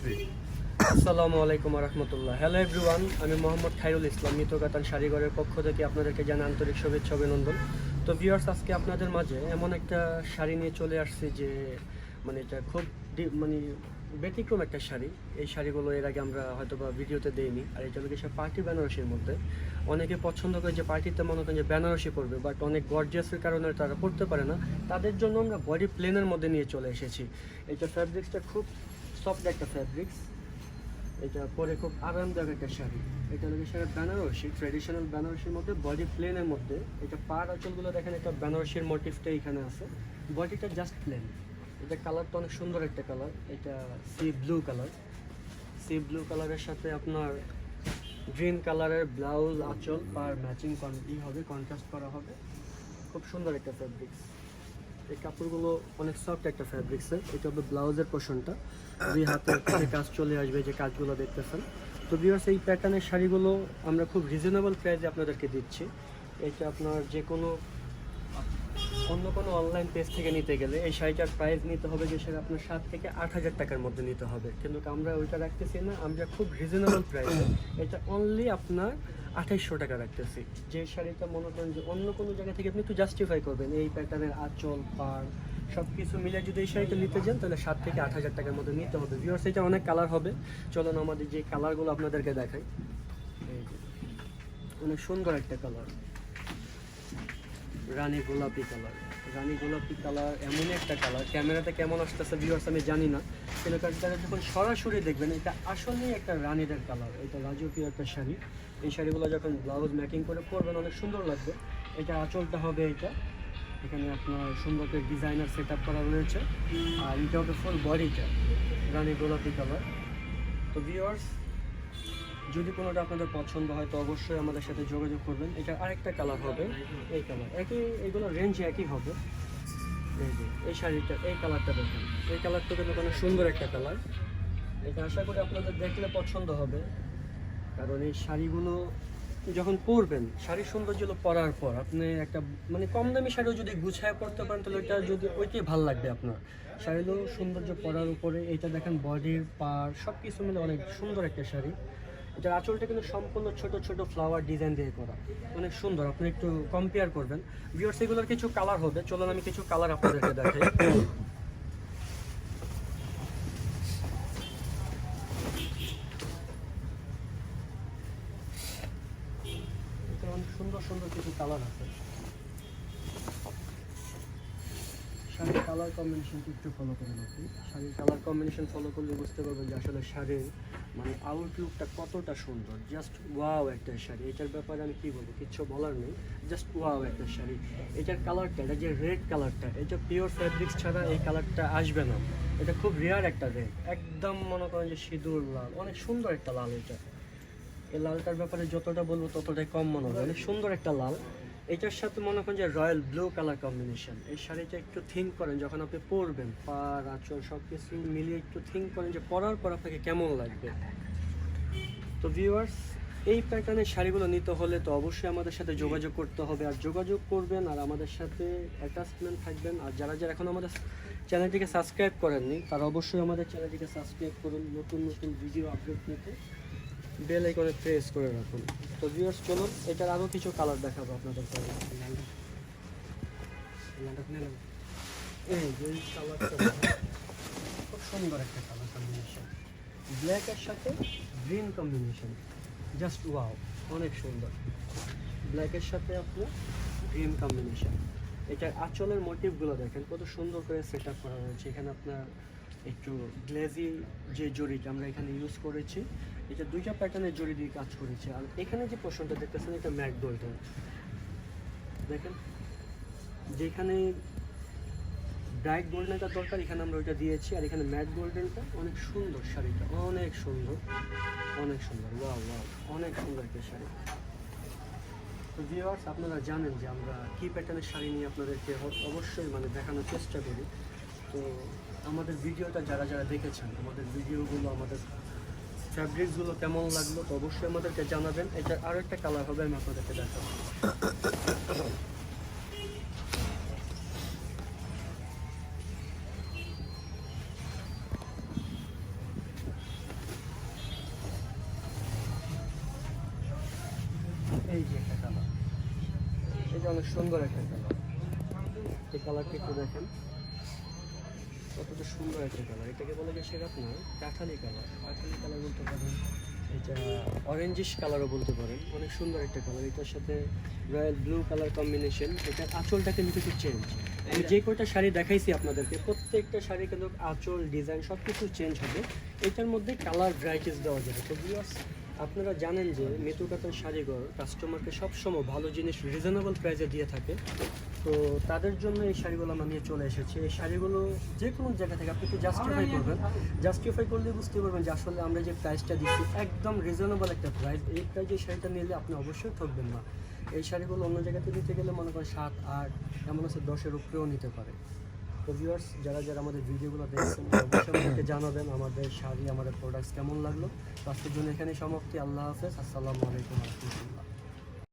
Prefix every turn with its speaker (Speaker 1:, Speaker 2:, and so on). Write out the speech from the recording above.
Speaker 1: আসসালামু আলাইকুম রহমতুল্লাহ hello everyone আমি মোহাম্মদ খাইরুল ইসলাম মিতকাতান শাড়িঘরের পক্ষ থেকে আপনাদেরকে জানা আন্তরিক শুভেচ্ছা অভিনন্দন। তো ভিউয়ার্স আজকে আপনাদের মাঝে এমন একটা শাড়ি নিয়ে চলে আসছে যে মানে এটা খুব মানে ব্যতিক্রম একটা শাড়ি। এই শাড়িগুলো এর আগে আমরা হয়তো বা ভিডিওতে দেইনি। আর এটা হলো পার্টি বেনারসির মধ্যে। অনেকে পছন্দ করে যে পার্টিতে মনে করেন যে বেনারসি পরবে বাট অনেক গর্জিয়াসের কারণে তারা পড়তে পারে না। তাদের জন্য আমরা বডি প্লেনের মধ্যে নিয়ে চলে এসেছি। এটা ফ্যাব্রিক্সটা খুব সফট একটা ফ্যাব্রিক্স এটা পরে খুব আরামদায়ক একটা শাড়ি। এটা হলো শাড়ি বেনারসি ট্রেডিশনাল বেনারসির মধ্যে বডি প্লেনের মধ্যে। এটা পার আঁচলগুলো দেখেন একটা বেনারসির মোটিভটা এখানে আছে। বডিটা জাস্ট প্লেন এটা কালারটা অনেক সুন্দর একটা কালার এটা sea blue colour sea blue কালারের সাথে আপনার গ্রিন কালারের ব্লাউজ আঁচল পার ম্যাচিং ই হবে কন্ট্রাস্ট করা হবে। খুব সুন্দর একটা ফ্যাব্রিক্স এই কাপড়গুলো অনেক সফট একটা ফ্যাব্রিক্সের এটা হবে ব্লাউজের পোর্শনটা দুই হাতে কাজ চলে আসবে যে কাজগুলো দেখতেছেন। তো বিভার্স এই প্যাটার্নের শাড়িগুলো আমরা খুব রিজনেবল প্রাইসে আপনাদেরকে দিচ্ছি। এটা আপনার যে কোনো অন্য কোনো অনলাইন পেজ থেকে নিতে গেলে এই শাড়িটার প্রাইস নিতে হবে যে সেটা আপনার সাত থেকে আট হাজার টাকার মধ্যে নিতে হবে। কিন্তু আমরা ওইটা রাখতেছি না, আমরা খুব রিজনেবল প্রাইসে এটা অনলি আপনার আঠাইশশো টাকা রাখতেছি। যে শাড়িটা মনে করেন যে অন্য কোনো জায়গা থেকে আপনি একটু জাস্টিফাই করবেন, এই প্যাটার্নের আঁচল, পাড় সব কিছু মিলে যদি এই শাড়িটা নিতে যান, তাহলে সাত থেকে আট হাজার টাকার মধ্যে নিতে হবে। ভিউয়ার্স এটা অনেক কালার হবে। চলুন আমাদের যে কালারগুলো আপনাদেরকে দেখাই। অনেক সুন্দর একটা কালার রানী গোলাপি কালার। রানী গোলাপি কালার এমনই একটা কালার। ক্যামেরাতে কেমন আসতেছে ভিউয়ার্স আমি জানি না। কিন্তু তারা যখন সরাসরি দেখবেন, এটা আসলেই একটা রানীদের কালার। এটা রাজকীয় একটা শাড়ি। এই শাড়িগুলো যখন ব্লাউজ ম্যাকিং করে পরবেন, অনেক সুন্দর লাগবে। এটা আঁচলটা হবে এটা। এখানে আপনার সুন্দর করে ডিজাইনার সেট আপ করা রয়েছে। আর এটা হবে ফুল বডিটা রানী গোলাপি কালার। তো ভিউয়ার্স যদি কোনোটা আপনাদের পছন্দ হয়, তো অবশ্যই আমাদের সাথে যোগাযোগ করবেন। এটা আরেকটা কালার হবে, এই কালার একই, এগুলো রেঞ্জ একই হবে। এই শাড়িটা, এই কালারটা দেখুন। এই কালারটা কিন্তু অনেক সুন্দর একটা কালার এটা আশা করি আপনাদের দেখলে পছন্দ হবে। কারণ এই শাড়িগুলো যখন পরবেন, শাড়ির সৌন্দর্য হলো পরার পর আপনি একটা মানে কম দামি শাড়িও যদি গুছায় পরতে পারেন, তাহলে ওইটা যদি ওইটাই ভালো লাগবে আপনার। শাড়িগুলো সৌন্দর্য পরার উপরে এটা দেখেন বডির পার সব কিছু মিলে অনেক সুন্দর একটা শাড়ি। এটার আঁচলটা কিন্তু সম্পূর্ণ ছোট ছোট ফ্লাওয়ার ডিজাইন দিয়ে করা। অনেক সুন্দর, আপনি একটু কম্পেয়ার করবেন। ভিউয়ার্স এগুলোর কিছু কালার হবে। চলুন আমি কিছু কালার আপনাদেরকে দেখাই। সুন্দর সুন্দর কিছু কালার আছে। শাড়ির কালার কম্বিনেশনটা একটু ফলো করে আপনি শাড়ির কালার কম্বিনেশন ফলো করলে বুঝতে পারবেন যে আসলে শাড়ির মানে আউটলুকটা কতটা সুন্দর। জাস্ট ওয়াও একটা শাড়ি। এটার ব্যাপারে আমি কি বলব? কিচ্ছু বলার নেই। জাস্ট ওয়াও একটা শাড়ি। এটার কালারটা এটা যে রেড কালারটা এটা পিওর ফ্যাব্রিক্স ছাড়া এই কালারটা আসবে না। এটা খুব রেয়ার একটা রেড একদম মনে করেন যে সিঁদুর লাল। অনেক সুন্দর একটা লাল এটা। এই লালটার ব্যাপারে যতটা বলব ততটাই কম মনে হবে। অনেক সুন্দর একটা লাল। এটার সাথে মনে করেন যে রয়্যাল ব্লু কালার কম্বিনেশন। এই শাড়িটা একটু থিঙ্ক করেন, যখন আপনি পরবেন পার আঁচল সব কিছু মিলিয়ে একটু থিঙ্ক করেন যে পরার পর আপনাকে কেমন লাগবে। তো ভিউয়ার্স এই প্যাটার্নের শাড়িগুলো নিতে হলে তো অবশ্যই আমাদের সাথে যোগাযোগ করতে হবে। আর যোগাযোগ করবেন আর আমাদের সাথে অ্যাটাচমেন্ট থাকবেন। আর যারা যারা এখন আমাদের চ্যানেলটিকে সাবস্ক্রাইব করেননি, তারা অবশ্যই আমাদের চ্যানেলটিকে সাবস্ক্রাইব করুন নতুন নতুন ভিডিও আপলোড নিতে। বেল আইকনে প্রেস করে রাখুন। তো ভিউয়ার্স চলুন, এটার আরও কিছু কালার দেখাবো আপনাদের এই যে কালারটা খুব সুন্দর একটা কালার কম্বিনেশন ব্ল্যাকের সাথে গ্রিন কম্বিনেশন জাস্ট ওয়াও অনেক সুন্দর। ব্ল্যাকের সাথে আপনার গ্রিন কম্বিনেশন এটার আঁচলের মোটিভগুলো দেখেন, কত সুন্দর করে সেট আপ করা রয়েছে এখানে আপনার একটু গ্লেজি যে জরিটা আমরা এখানে ইউজ করেছি এটা দুইটা প্যাটার্নের জরি দিয়ে কাজ করেছে। আর এখানে যে পোর্শনটা দেখতেছেন, এটা ম্যাট গোল্ডেন দেখেন, যেখানে ব্রাইট গোল্ডেনটা দরকার, এখানে আমরা ওইটা দিয়েছি। আর এখানে ম্যাট গোল্ডেনটা অনেক সুন্দর শাড়িটা, অনেক সুন্দর অনেক সুন্দর। ওয়াও ওয়াও, অনেক সুন্দর একটা শাড়ি। তো ভিউয়ার্স আপনারা জানেন যে আমরা কী প্যাটার্নের শাড়ি নিয়ে আপনাদেরকে অবশ্যই মানে দেখানোর চেষ্টা করি। তো আমাদের ভিডিওটা যারা যারা দেখেছেন, আমাদের ভিডিওগুলো আমাদের ফ্যাব্রিকগুলো কেমন লাগল তো অবশ্যই আমাদেরকে জানাবেন। এটা আরও একটা কালার হবে, আমি আপনাদেরকে দেখাবো। এই যে একটা কালার এই যে অনেক সুন্দর একটা কালার এই কালারটি একটু দেখেন। কতটা সুন্দর একটা কালার এটাকে বলে যে সেরাপ না, কাঠালি কালার কাঠালি কালার বলতে পারেন, এটা অরেঞ্জিশ কালারও বলতে পারেন। অনেক সুন্দর একটা কালার এটার সাথে রয়্যাল ব্লু কালার কম্বিনেশন এটা আঁচলটা কিন্তু কিছু চেঞ্জ আমি যে কয়টা শাড়ি দেখাইছি আপনাদেরকে, প্রত্যেকটা শাড়ি কিন্তু আঁচল ডিজাইন সব কিছু চেঞ্জ হবে। এটার মধ্যে কালার ভ্যারাইটিস দেওয়া যাবে। তো আপনারা জানেন যে মেতু কাতান শাড়িঘর কাস্টমারকে সবসময় ভালো জিনিস রিজনেবল প্রাইসে দিয়ে থাকে। তো তাদের জন্য এই শাড়িগুলো আমরা নিয়ে চলে এসেছি। এই শাড়িগুলো যে কোনো জায়গা থেকে আপনি একটু জাস্টিফাই করবেন। জাস্টিফাই করলে বুঝতে পারবেন যে আসলে আমরা যে প্রাইসটা দিচ্ছি একদম রিজনেবল একটা প্রাইস এই প্রাইসে শাড়িটা নিলে আপনি অবশ্যই ঠকবেন না। এই শাড়িগুলো অন্য জায়গাতে নিতে গেলে মনে করেন সাত, আট, এমন আছে দশের উপরেও নিতে পারে। তো ভিউয়ার্স যারা যারা আমাদের ভিডিওগুলো দেখছেন, অবশ্যই আমাদেরকে জানাবেন আমাদের শাড়ি, আমাদের প্রোডাক্টস কেমন লাগল। তো আজকের জন্য এখানে সমাপ্তি। আল্লাহ হাফেজ। আসসালামু আলাইকুম রহমতুল্লাহ।